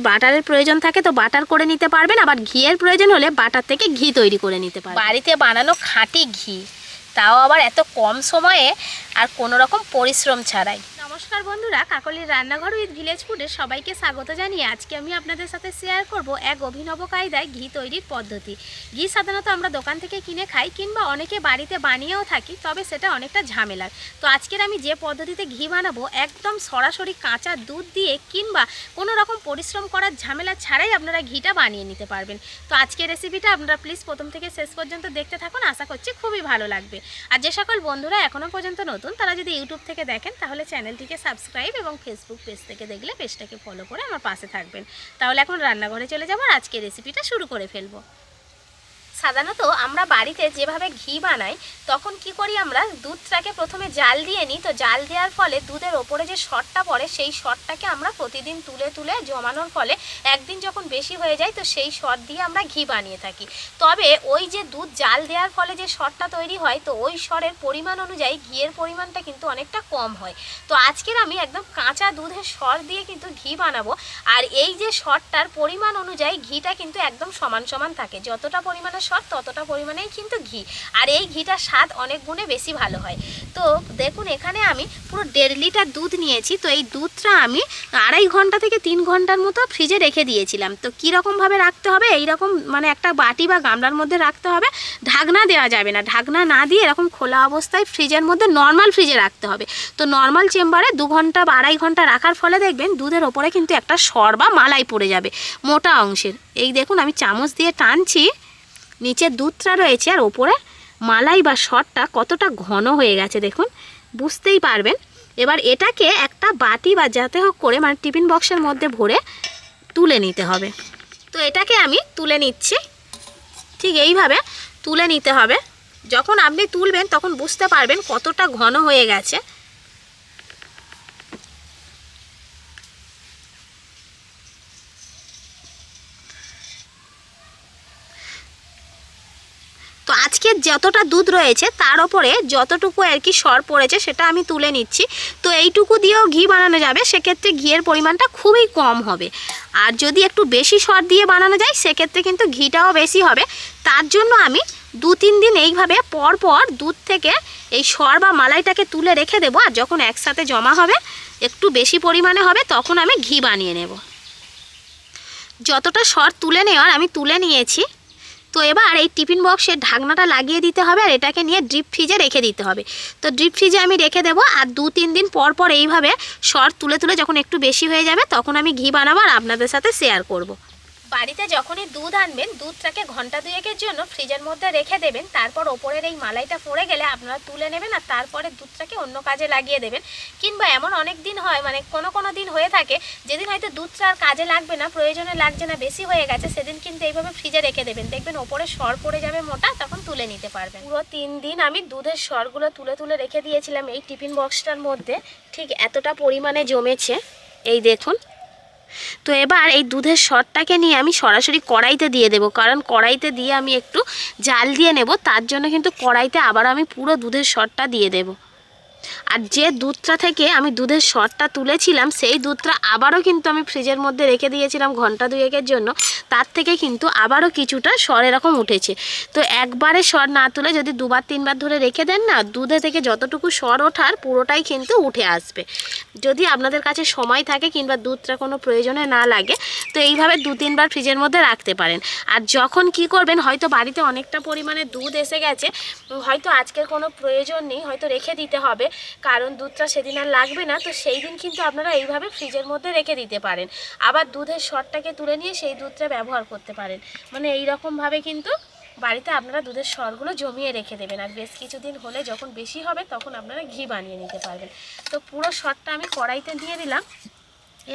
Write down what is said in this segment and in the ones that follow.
বাটারের প্রয়োজন থাকে তো বাটার করে নিতে পারবেন, আবার ঘিয়ের প্রয়োজন হলে বাটার থেকে ঘি তৈরি করে নিতে পারবেন। বাড়িতে বানানো খাঁটি ঘি, তাও আবার এত কম সময়ে আর কোনো রকম পরিশ্রম ছাড়াই। নমস্কার বন্ধুরা, কাকলির রান্নাঘর উইথ ভিলেজ ফুডে সবাইকে স্বাগত জানিয়ে আজকে আমি আপনাদের সাথে শেয়ার করব এক অভিনব কায়দায় ঘি তৈরির পদ্ধতি। ঘি সাধারণত আমরা দোকান থেকে কিনে খাই কিংবা অনেকে বাড়িতে বানিয়েও থাকি, তবে সেটা অনেকটা ঝামেলার। তো আজকের আমি যে পদ্ধতিতে ঘি বানাবো, একদম সরাসরি কাঁচা দুধ দিয়ে কিংবা কোনো রকম পরিশ্রম করার ঝামেলা ছাড়াই আপনারা ঘিটা বানিয়ে নিতে পারবেন। তো আজকের রেসিপিটা আপনারা প্লিজ প্রথম থেকে শেষ পর্যন্ত দেখতে থাকুন, আশা করছি খুবই ভালো লাগবে। আর যে সকল বন্ধুরা এখনও পর্যন্ত নতুন, তারা যদি ইউটিউব থেকে দেখেন, তাহলে চ্যানেলটিকে সাবস্ক্রাইব এবং ফেসবুক পেজ থেকে দেখলে পেজটাকে ফলো করে আমার পাশে থাকবেন। তাহলে এখন রান্নাঘরে চলে যাব আর আজকের রেসিপিটা শুরু করে ফেলব। সাধারণত আমরা বাড়িতে যেভাবে ঘি বানাই, তখন কি করি আমরা? দুধটাকে প্রথমে জাল দিয়ে নিই। তো জাল দেওয়ার ফলে দুধের ওপরে যে শটটা পড়ে, সেই শটটাকে আমরা প্রতিদিন তুলে তুলে জমানোর ফলে একদিন যখন বেশি হয়ে যায়, তো সেই শট দিয়ে আমরা ঘি বানিয়ে থাকি। তবে ওই যে দুধ জাল দেওয়ার ফলে যে শটটা তৈরি হয়, তো ওই শরের পরিমাণ অনুযায়ী ঘিয়ের পরিমাণটা কিন্তু অনেকটা কম হয়। তো আজকের আমি একদম কাঁচা দুধের সর দিয়ে কিন্তু ঘি বানাবো। আর এই যে শটটার পরিমাণ অনুযায়ী ঘিটা কিন্তু একদম সমান সমান থাকে। যতটা পরিমাণে শট ততটা পরিমাণেই কিন্তু ঘি। আর এই ঘিটার স্বাদ অনেক গুণে বেশি ভালো হয়। তো দেখুন, এখানে আমি পুরো দেড় লিটার দুধ নিয়েছি। তো এই দুধটা আমি আড়াই ঘণ্টা থেকে তিন ঘণ্টার মতো ফ্রিজে রেখে দিয়েছিলাম। তো কীরকমভাবে রাখতে হবে? এইরকম মানে একটা বাটি বা গামলার মধ্যে রাখতে হবে। ঢাকনা দেওয়া যাবে না। ঢাকনা না দিয়ে এরকম খোলা অবস্থায় ফ্রিজের মধ্যে নর্মাল ফ্রিজে রাখতে হবে। তো নর্মাল চেম্বারে দু ঘণ্টা বা আড়াই ঘণ্টা রাখার ফলে দেখবেন দুধের ওপরে কিন্তু একটা সর বা মালাই পড়ে যাবে, মোটা অংশের। এই দেখুন, আমি চামচ দিয়ে টানছি। নিচে দুধটা রয়েছে আর ওপরে মালাই বা সরটা কতটা ঘন হয়ে গেছে দেখুন, বুঝতেই পারবেন। এবার এটাকে একটা বাটি বা যাতে হোক করে মানে টিফিন বক্সের মধ্যে ভরে তুলে নিতে হবে। তো এটাকে আমি তুলে নিচ্ছি। ঠিক এইভাবে তুলে নিতে হবে। যখন আপনি তুলবেন, তখন বুঝতে পারবেন কতটা ঘন হয়ে গেছে তো আজকে যতটা দুধ রয়েছে, তার ওপরে যতটুকু আর কি সর পড়েছে সেটা আমি তুলে নিচ্ছি। তো এইটুকু দিয়েও ঘি বানানো যাবে, সেক্ষেত্রে ঘিয়ের পরিমাণটা খুবই কম হবে। আর যদি একটু বেশি সর দিয়ে বানানো যায়, সেক্ষেত্রে কিন্তু ঘিটাও বেশি হবে। তার জন্য আমি দু তিন দিন এইভাবে পর পর দুধ থেকে এই সর বা মালাইটাকে তুলে রেখে দেবো, আর যখন একসাথে জমা হবে, একটু বেশি পরিমাণে হবে, তখন আমি ঘি বানিয়ে নেব। যতটা সর তুলে নেওয়ার আমি তুলে নিয়েছি তো এবার এই টিফিন বক্সের ঢাকনাটা লাগিয়ে দিতে হবে আর এটাকে নিয়ে ড্রিপ ফ্রিজে রেখে দিতে হবে তো ড্রিপ ফ্রিজে আমি রেখে দেব আর দু তিন দিন পর পর এইভাবে শর তুলে তুলে যখন একটু বেশি হয়ে যাবে তখন আমি ঘি বানাবো আর আপনাদের সাথে শেয়ার করব। বাড়িতে যখনই দুধ আনবেন, দুধটাকে ঘণ্টা দুয়েকের জন্য ফ্রিজের মধ্যে রেখে দেবেন। তারপর ওপরের এই মালাইটা পড়ে গেলে আপনারা তুলে নেবেন আর তারপরে দুধটাকে অন্য কাজে লাগিয়ে দেবেন। কিংবা এমন অনেক দিন হয় মানে কোনো কোনো দিন হয়ে থাকে, যেদিন হয়তো দুধটা আর কাজে লাগবে না, প্রয়োজনে লাগছে না, বেশি হয়ে গেছে, সেদিন কিন্তু এইভাবে ফ্রিজে রেখে দেবেন। দেখবেন ওপরে সর পড়ে যাবে মোটা, তখন তুলে নিতে পারবেন। পুরো তিন দিন আমি দুধের সরগুলো তুলে তুলে রেখে দিয়েছিলাম এই টিফিন বক্সটার মধ্যে। ঠিক এতটা পরিমাণে জমেছে। এই দেখুন তো এবার এই দুধের সরটাকে নিয়ে আমি সরাসরি কড়াইতে দিয়ে দেব। কারণ কড়াইতে দিয়ে আমি একটু জাল দিয়ে নেব, তার জন্য কিন্তু কড়াইতে আবার আমি পুরো দুধের সরটা দিয়ে দেবো। আর যে দুধটা থেকে আমি দুধের সরটা তুলেছিলাম, সেই দুধটা আবারও কিন্তু আমি ফ্রিজের মধ্যে রেখে দিয়েছিলাম ঘণ্টা দুয়েকের জন্য। তার থেকে কিন্তু আবারও কিছুটা সর এরকম উঠেছে। তো একবারে সর না তুলে যদি দুবার, তিনবার ধরে রেখে দেন না, দুধে থেকে যতটুকু সর ওঠার পুরোটাই কিন্তু উঠে আসবে। যদি আপনাদের কাছে সময় থাকে কিংবা দুধটা কোনো প্রয়োজনে না লাগে, তো এইভাবে দু, তিনবার ফ্রিজের মধ্যে রাখতে পারেন। আর যখন কি করবেন, হয়তো বাড়িতে অনেকটা পরিমাণে দুধ এসে গেছে, হয়তো আজকের কোনো প্রয়োজন নেই, হয়তো রেখে দিতে হবে। কারণ দুধটা সেদিন আর লাগবে না, তো সেই দিন কিন্তু আপনারা এইভাবে ফ্রিজের মধ্যে রেখে দিতে পারেন। আবার দুধের সরটাকে তুলে নিয়ে সেই দুধটা ব্যবহার করতে পারেন। মানে এই রকমভাবে কিন্তু বাড়িতে আপনারা দুধের সরগুলো জমিয়ে রেখে দেবেন। আর বেশ কিছুদিন হলে যখন বেশি হবে তখন আপনারা ঘি বানিয়ে নিতে পারবেন। তো পুরো সরটা আমি কড়াইতে দিয়ে দিলাম।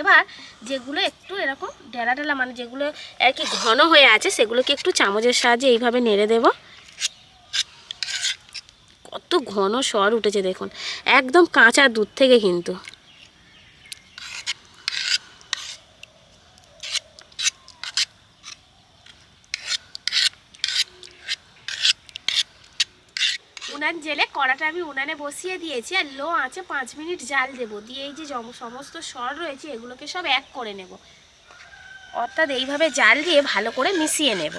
এবার যেগুলো একটু এরকম ডেলা ডেলা মানে যেগুলো আর কি ঘন হয়ে আছে, সেগুলোকে একটু চামচের সাহায্যে এইভাবে নেড়ে দেব। কত ঘন স্বর উঠেছে দেখুন। একদম কাঁচা দুধ থেকে কিন্তু। উনান জেলে কড়াটা আমি উনানে বসিয়ে দিয়েছি আর লো আঁচে পাঁচ মিনিট জাল দেবো। দিয়ে এই যে সমস্ত সর রয়েছে, এগুলোকে সব এক করে নেব। অর্থাৎ এইভাবে জাল দিয়ে ভালো করে মিশিয়ে নেব।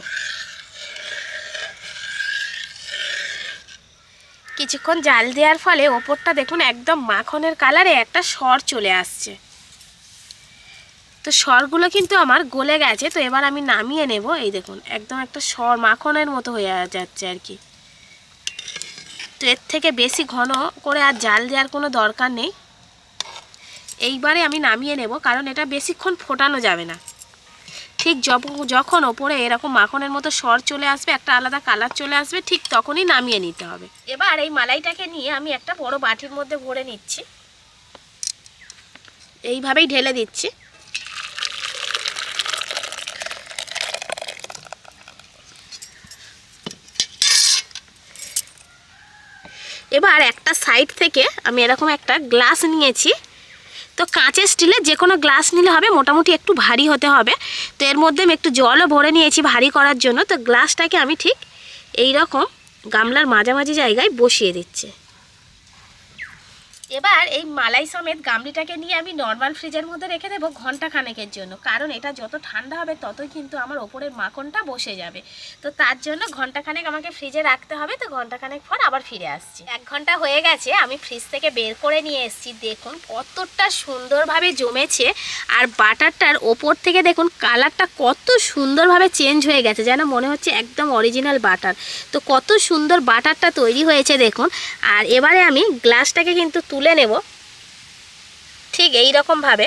কিছুক্ষণ জাল দেওয়ার ফলে ওপরটা দেখুন একদম মাখনের কালারে একটা সর চলে আসছে। তো সরগুলো কিন্তু আমার গলে গেছে, তো এবার আমি নামিয়ে নেব। এই দেখুন, একদম একটা সর মাখনের মতো হয়ে যাচ্ছে আর কি। তো এর থেকে বেশি ঘন করে আর জাল দেওয়ার কোনো দরকার নেই। এইবারে আমি নামিয়ে নেব, কারণ এটা বেশিক্ষণ ফোটানো যাবে না। ঠিক যখন ওপরে এরকম মাখনের মতো সর চলে আসবে, একটা আলাদা কালার চলে আসবে, ঠিক তখনই নামিয়ে নিতে হবে। এবার এই মালাইটাকে নিয়ে আমি একটা বড় বাটির মধ্যে ভরে নিচ্ছি। এইভাবেই ঢেলে দিচ্ছি। এবার একটা সাইড থেকে আমি এরকম একটা গ্লাস নিয়েছি। তো কাঁচের স্টিলের যে কোনো গ্লাস নিলে হবে, মোটামুটি একটু ভারী হতে হবে। তো এর মধ্যে আমি একটু জলও ভরে নিয়েছি ভারী করার জন্য। তো গ্লাসটাকে আমি ঠিক এই রকম গামলার মাঝামাঝি জায়গায় বসিয়ে দিচ্ছি। এবার এই মালাই সমেত গামলিটাকে নিয়ে আমি নর্মাল ফ্রিজের মধ্যে রেখে দেবো ঘণ্টা খানেকের জন্য। কারণ এটা যত ঠান্ডা হবে ততই কিন্তু আমার ওপরের মাখনটা বসে যাবে। তো তার জন্য ঘণ্টা খানেক আমাকে ফ্রিজে রাখতে হবে, তো ঘণ্টা খানেক পর আবার ফিরে আসছি। এক ঘণ্টা হয়ে গেছে, আমি ফ্রিজ থেকে বের করে নিয়ে এসেছি। দেখুন কতটা সুন্দরভাবে জমেছে, আর বাটারটার ওপর থেকে দেখুন কালারটা কত সুন্দরভাবে চেঞ্জ হয়ে গেছে, যেন মনে হচ্ছে একদম অরিজিনাল বাটার। তো কত সুন্দর বাটারটা তৈরি হয়েছে দেখুন। আর এবারে আমি গ্লাসটাকে কিন্তু তুলে নেব। ঠিক এই রকমভাবে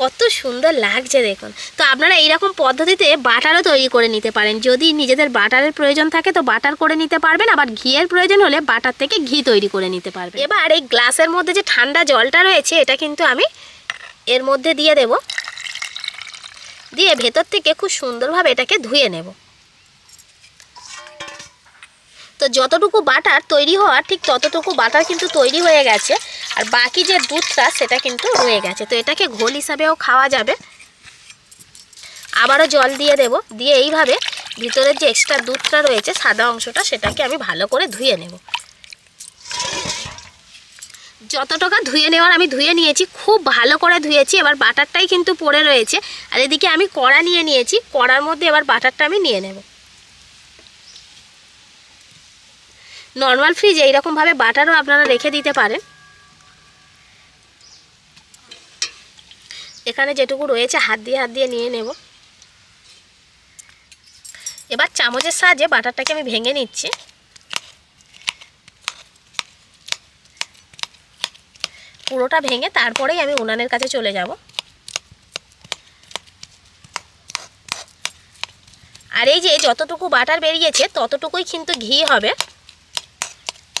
কত সুন্দর লাগছে দেখুন। তো আপনারা এইরকম পদ্ধতিতে বাটারও তৈরি করে নিতে পারেন। যদি নিজেদের বাটারের প্রয়োজন থাকে তো বাটার করে নিতে পারবেন, আবার ঘিয়ের প্রয়োজন হলে বাটার থেকে ঘি তৈরি করে নিতে পারবেন। এবার এই গ্লাসের মধ্যে যে ঠান্ডা জলটা রয়েছে, এটা কিন্তু আমি এর মধ্যে দিয়ে দেব। দিয়ে ভেতর থেকে খুব সুন্দরভাবে এটাকে ধুয়ে নেব। তো যতটুকু বাটার তৈরি হওয়ার, ঠিক ততটুকু বাটার কিন্তু তৈরি হয়ে গেছে। আর বাকি যে দুধটা, সেটা কিন্তু রয়ে গেছে। তো এটাকে ঘোল হিসাবেও খাওয়া যাবে। আবারও জল দিয়ে দেব। দিয়ে এইভাবে ভিতরের যে এক্সট্রা দুধটা রয়েছে, সাদা অংশটা, সেটাকে আমি ভালো করে ধুয়ে নেব। যত টাকা ধুয়ে নেওয়ার আমি ধুয়ে নিয়েছি, খুব ভালো করে ধুয়েছি। এবার বাটারটাই কিন্তু পড়ে রয়েছে। আর এদিকে আমি কড়া নিয়ে নিয়েছি। কড়ার মধ্যে এবার বাটারটা আমি নিয়ে নেব। নর্মাল ফ্রিজে এইরকমভাবে বাটারও আপনারা রেখে দিতে পারেন। এখানে যেটুকু রয়েছে, হাত দিয়ে হাত দিয়ে নিয়ে নেব। এবার চামচের সাহায্যে বাটারটাকে আমি ভেঙে নিচ্ছি। পুরোটা ভেঙে তারপরেই আমি উনানের কাছে চলে যাব। আর এই যে যতটুকু বাটার বেরিয়েছে, ততটুকুই কিন্তু ঘি হবে।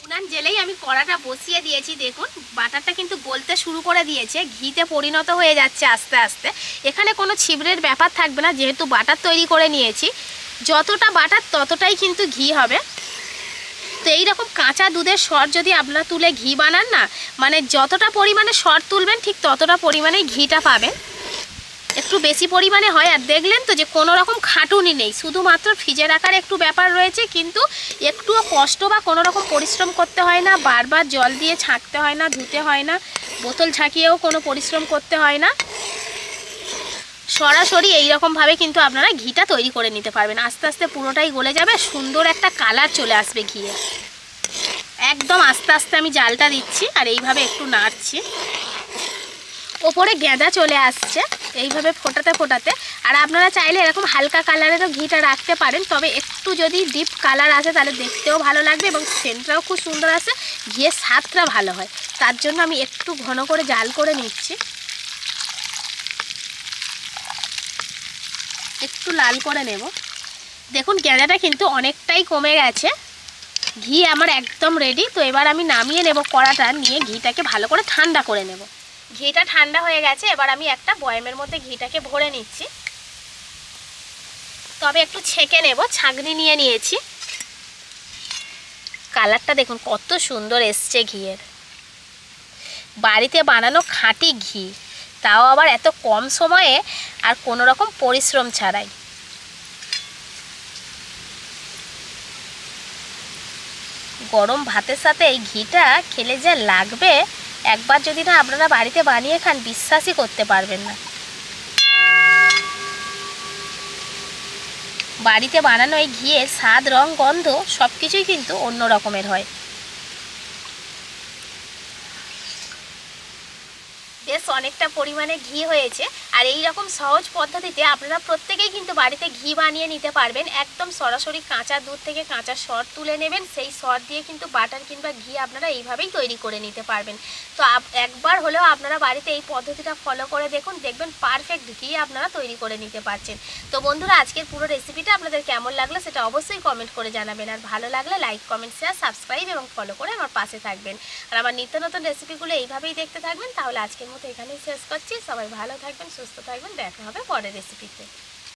উনান জেলেই আমি কড়াটা বসিয়ে দিয়েছি, দেখুন। বাটারটা কিন্তু গলতে শুরু করে দিয়েছে, ঘিতে পরিণত হয়ে যাচ্ছে আস্তে আস্তে। এখানে কোনো ছিবড়ের ব্যাপার থাকবে না, যেহেতু বাটার তৈরি করে নিয়েছি। যতটা বাটার, ততটাই কিন্তু ঘি হবে। তো এইরকম কাঁচা দুধের সর যদি আপনারা তুলে ঘি বানান না মানে যতটা পরিমাণে সর তুলবেন, ঠিক ততটা পরিমাণেই ঘিটা পাবেন। একটু বেশি পরিমাণে হয় আর দেখলেন তো যে কোনো রকম খাটুনি নেই। শুধুমাত্র ফ্রিজে রাখার একটু ব্যাপার রয়েছে, কিন্তু একটুও কষ্ট বা কোনো রকম পরিশ্রম করতে হয় না, বারবার জল দিয়ে ছাঁকতে হয় না, ধুতে হয় না, বোতল ছাঁকিয়েও কোনো পরিশ্রম করতে হয় না। সরাসরি এইরকমভাবে কিন্তু আপনারা ঘিটা তৈরি করে নিতে পারবেন। আস্তে আস্তে পুরোটাই গলে যাবে, সুন্দর একটা কালার চলে আসবে ঘিয়ে। একদম আস্তে আস্তে আমি জালটা দিচ্ছি আর এইভাবে একটু নাড়ছি। ওপরে গেঁদা চলে আসছে। এইভাবে ফোটাতে ফোটাতে। আর আপনারা চাইলে এরকম হালকা কালারেরও ঘিটা রাখতে পারেন, তবে একটু যদি ডিপ কালার আসে তাহলে দেখতেও ভালো লাগবে এবং সেন্টটাও খুব সুন্দর আসে, ঘিয়ের স্বাদটা ভালো হয়। তার জন্য আমি একটু ঘন করে জাল করে নিচ্ছি। একটু লাল করে নেব। দেখুন গেঁদাটা কিন্তু অনেকটাই কমে গেছে। ঘি আমার একদম রেডি তো এবার আমি নামিয়ে নেব কড়াটা, নিয়ে ঘিটাকে ভালো করে ঠান্ডা করে নেব। ঘিটা ঠান্ডা হয়ে গেছে, এবার আমি একটা বয়ামের মধ্যে ঘিটাকে ভরে নিচ্ছি। তবে একটু ছেঁকে নেব, ছাঁকনি নিয়ে নিয়েছি। কালারটা দেখুন, কত সুন্দর এসছে ঘিয়ের। বাড়িতে বানানো খাঁটি ঘি, তাও আবার এত কম সময়ে আর কোনো রকম পরিশ্রম ছাড়াই। গরম ভাতের সাথে এই ঘিটা খেলে যা লাগবে একবার যদি না আপনারা বাড়িতে বানিয়ে খান, বিশ্বাসই করতে পারবেন না। বাড়িতে বানানো এই ঘিয়ের স্বাদ, রং, গন্ধ সব কিছুই কিন্তু অন্য রকমের হয়। বেশ অনেকটা পরিমাণে ঘি হয়েছে। আর এই রকম সহজ পদ্ধতিতে আপনারা প্রত্যেকেই কিন্তু বাড়িতে ঘি বানিয়ে নিতে পারবেন। একদম সরাসরি কাঁচা দুধ থেকে কাঁচা সর তুলে নেবেন। সেই সর দিয়ে কিন্তু বাটার কিংবা ঘি আপনারা এইভাবেই তৈরি করে নিতে পারবেন। তো একবার হলেও আপনারা বাড়িতে এই পদ্ধতিটা ফলো করে দেখুন, দেখবেন পারফেক্ট ঘি আপনারা তৈরি করে নিতে পারছেন। তো বন্ধুরা, আজকের পুরো রেসিপিটা আপনাদের কেমন লাগল সেটা অবশ্যই কমেন্ট করে জানাবেন। আর ভালো লাগলে লাইক কমেন্ট শেয়ার সাবস্ক্রাইব এবং ফলো করে আমার পাশে থাকবেন। আর আমার নিত্য নতুন রেসিপিগুলো এইভাবেই দেখতে থাকবেন, তাহলে আজকের মতো এখানেই শেষ করছি। সবাই ভালো থাকবেন সুস্থ থাকবেন। দেখা হবে পরের রেসিপিতে